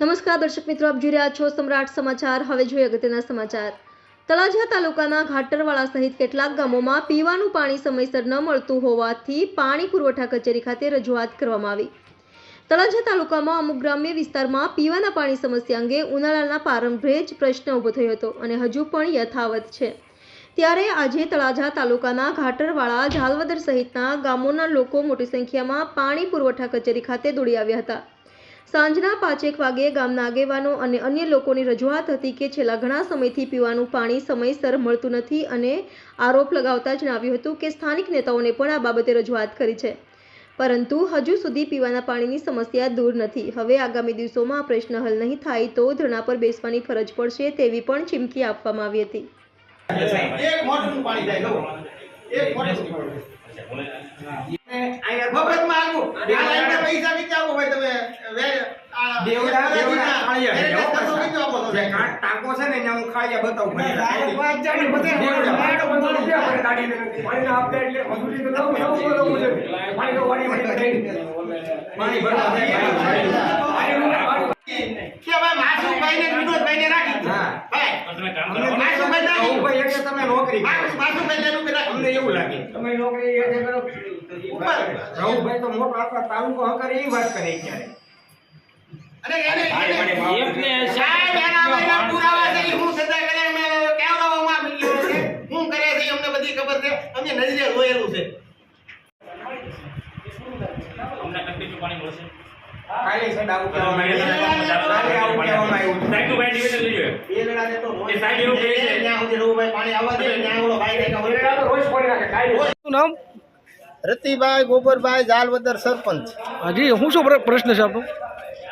નમસ્કાર દર્શક મિત્રો, આપ જોઈ રહ્યા છો સમ્રાટ સમાચાર. હવે જોઈએ અગત્યના સમાચાર. તળાજા તાલુકાના ઘાટરવાળા સહિત કેટલાક ગામોમાં પીવાનું પાણી સમયસર ન મળતું હોવાથી પાણી પુરવઠા કચેરી ખાતે રજૂઆત કરવામાં આવી. તળાજા તાલુકામાં અમુક ગ્રામ્ય વિસ્તારમાં પીવાના પાણી સમસ્યા અંગે ઉનાળાના પ્રારંભે જ પ્રશ્ન ઊભો થયો હતો અને હજુ પણ યથાવત છે. ત્યારે આજે તળાજા તાલુકાના ઘાટરવાળા ઝાલવદર સહિતના ગામોના લોકો મોટી સંખ્યામાં પાણી પુરવઠા કચેરી ખાતે દોડી આવ્યા હતા. સાંજના પાંચેક વાગે ગામના આગેવાનો અને અન્ય લોકોની રજૂઆત હતી કે છેલ્લા ઘણા સમયથી પીવાનું પાણી સમયસર મળતું નથી અને આરોપ લગાવતા જણાવ્યું હતું કે સ્થાનિક નેતાઓને પણ આ બાબતે રજૂઆત કરી છે. પરંતુ હજુ સુધી પીવાના પાણીની સમસ્યા દૂર નથી. હવે આગામી દિવસોમાં આ પ્રશ્ન હલ નહીં થાય તો ધરણા પર બેસવાની ફરજ પડશે તેવી પણ ચીમકી આપવામાં આવી હતી. એક ભાઈ તમે દેવડા દેવડા ખાળિયા જે ટાંકો છે ને હું ખાળિયા બતાવું. પાણી ભરવા. કે ભાઈ ને રાખી હા. ભાઈ માસુભાઈ નોકરી કરો. માસુ- એવું લાગે. તમે નોકરી એ કરો. ઉપર રઘુભાઈ તો મોટો આપણા તાલુકો હકર એ વાત કરે ક્યારે? અને એને એને- સાહેબ એના બધા પુરાવા છે હું સજા કરે મે કેવડાવવામાં મિલ્યો છે? હું કરે છે અમને બધી ખબર છે? અમે નજરે જોયેલું છે. અમને કંટીન્યુ પાણી મળશે. કાલે સાહેબ આવું કહેવામાં આવ્યું. કાલે આવું કહેવામાં આવ્યું. સાહેબનું ભાઈ નિવેદન લઈ લો. બેલડાને તો રોજ સાહેબ એવું કહે છે. ત્યાં સુધી રઘુભાઈ પાણી આવવા દે ત્યાં ઓલો ભાઈ કાંઈક હવે- વેરડા તો રોજ પાણી રાખે, કાંઈ રતિભાઈ ગોબરભાઈ જાલવદર સરપંચ. હાજી હું શું પ્રશ્ન છે આપનો?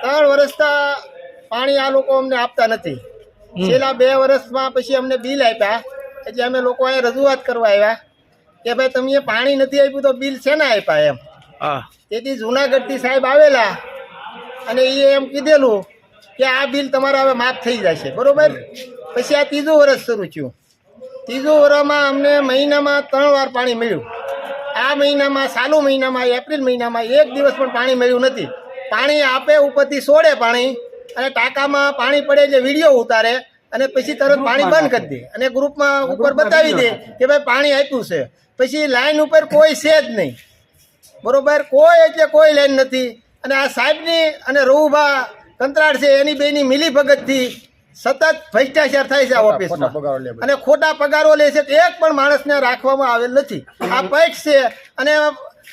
ત્રણ વર્ષતા પાણી આ લોકો અમને આપતા નથી. છેલ્લા બે વર્ષમાં પછી અમને બિલ આપ્યા. એટલે અમે લોકો અહીંયા રજૂઆત કરવા આવ્યા કે ભાઈ તમે પાણી નથી આપ્યું તો બિલ છે ને આપ્યા એમ? હા. તેથી જુનાગઢથી સાહેબ આવેલા અને એ એમ કીધેલું કે આ બિલ તમારા હવે માફ થઈ જશે બરોબર? પછી આ ત્રીજું વર્ષ શરૂ થયું. ત્રીજું વર્ષમાં અમને મહિનામાં ત્રણ વાર પાણી મળ્યું. આ મહિનામાં ચાલુ મહિનામાં એપ્રિલ મહિનામાં એક દિવસ પણ પાણી મળ્યું નથી. પાણી આપે ઉપરથી સોડે પાણી અને ટાંકામાં પાણી પડે એટલે વીડિયો ઉતારે અને પછી તરત પાણી બંધ કરી દે અને ગ્રુપમાં ઉપર બતાવી દે કે ભાઈ પાણી આપ્યું છે. પછી લાઈન ઉપર કોઈ છે જ નહીં. બરોબર? કોઈ એટલે કોઈ લાઈન નથી. અને આ સાહેબની અને રઘુભા કંત્રાળ છે એની બેની મિલી ભગતથી સતત ભ્રષ્ટાચાર થાય છે આ ઓફિસમાં. અને ખોટા પગારો લે છે તો એક પણ માણસને રાખવામાં આવેલ નથી. આ પૈક્ષ છે અને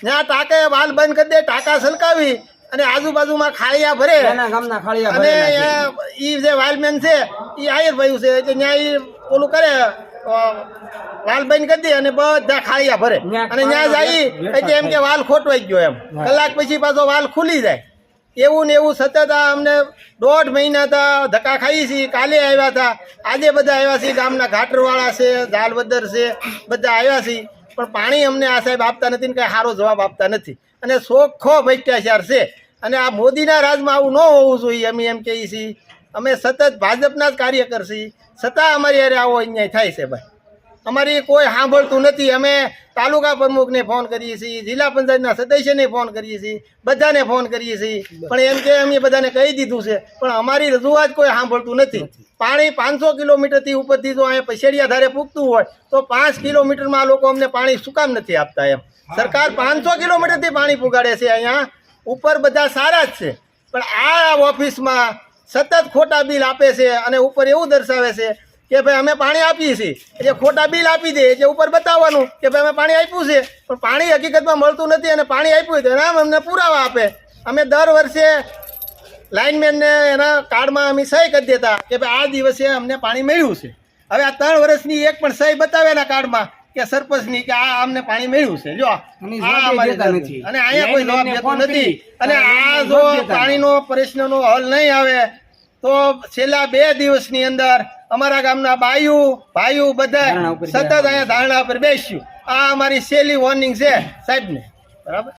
ત્યાં ટાકે વાલ બંધ કરી દે ટાંકા સલકાવી અને આજુબાજુમાં ખાળિયા ભરે. અને એ જે વાલમેન છે એ આયર ભાઈ છે એટલે ત્યાં એ ઓલું કરે વાલ બંધ કરી દે અને બધા ખાળિયા ભરે. અને ત્યાં જાય એટલે એમ કે વાલ ખોટવાઈ ગયો એમ. કલાક પછી પાછો વાલ ખુલી જાય. એવું ને એવું સતત અમને દોઢ મહિના તા ધક્કા ખાઈ છીએ કાલે આવ્યા હતા. આજે બધા આવ્યા છીએ ગામના ઘાટરવાળા છે ઝાલવદર છે બધા આવ્યા છીએ પણ પાણી અમને આ સાહેબ આપતા નથી ને કાંઈ સારો જવાબ આપતા નથી. અને સોખો ભ્રષ્ટાચાર છે. અને આ મોદીના રાજમાં આવું ન હોવું જોઈએ અમે એમ કહીએ છીએ. અમે સતત ભાજપના જ કાર્ય કરશી છતાં અમારી અરે આવો અન્યાય થાય છે ભાઈ. અમારી કોઈ સાંભળતું નથી. અમે તાલુકા પ્રમુખને ફોન કરીએ છીએ જિલ્લા પંચાયતના સદસ્યને ફોન કરીએ છીએ બધાને ફોન કરીએ છીએ. પણ એમ કે અમે બધાને કહી દીધું છે પણ અમારી રજૂઆત કોઈ સાંભળતું નથી. પાણી પાંચસો કિલોમીટરથી ઉપરથી જો અહીંયા પછેડિયા ધારે પૂગતું હોય તો પાંચ કિલોમીટરમાં આ લોકો અમને પાણી શું કામ નથી આપતા એમ? સરકાર પાંચસો કિલોમીટરથી પાણી પુગાડે છે અહીંયા. ઉપર બધા સારા જ છે. પણ આ ઓફિસમાં સતત ખોટા બિલ આપે છે અને ઉપર એવું દર્શાવે છે કે ભાઈ અમે પાણી આપીએ છીએ. એટલે ખોટા બિલ આપી દે જે ઉપર બતાવવાનું કે ભાઈ અમે પાણી આપ્યું છે. પણ પાણી હકીકતમાં મળતું નથી અને પાણી આપ્યું તો એના અમને પુરાવા આપે. અમે દર વર્ષે લાઇનમેનને એના કાર્ડમાં અમે સહી કરી દેતા કે ભાઈ આ દિવસે અમને પાણી મળ્યું છે. હવે આ ત્રણ વર્ષની એક પણ સહી બતાવે એના કાર્ડમાં કે સરપંચની કે આ અમને પાણી મળ્યું છે. જો અને અહીંયા કોઈ જવાબ નથી. અને અને આ જો પાણીનો પ્રશ્નનો હલ નહીં આવે તો છેલ્લા બે દિવસની અંદર અમારા ગામના બાયુ ભાઈઓ બધા સતત અહીંયા ધારણા પર બેસ્યું. આ અમારી છેલ્લી વોર્નિંગ છે સાહેબને. બરાબર?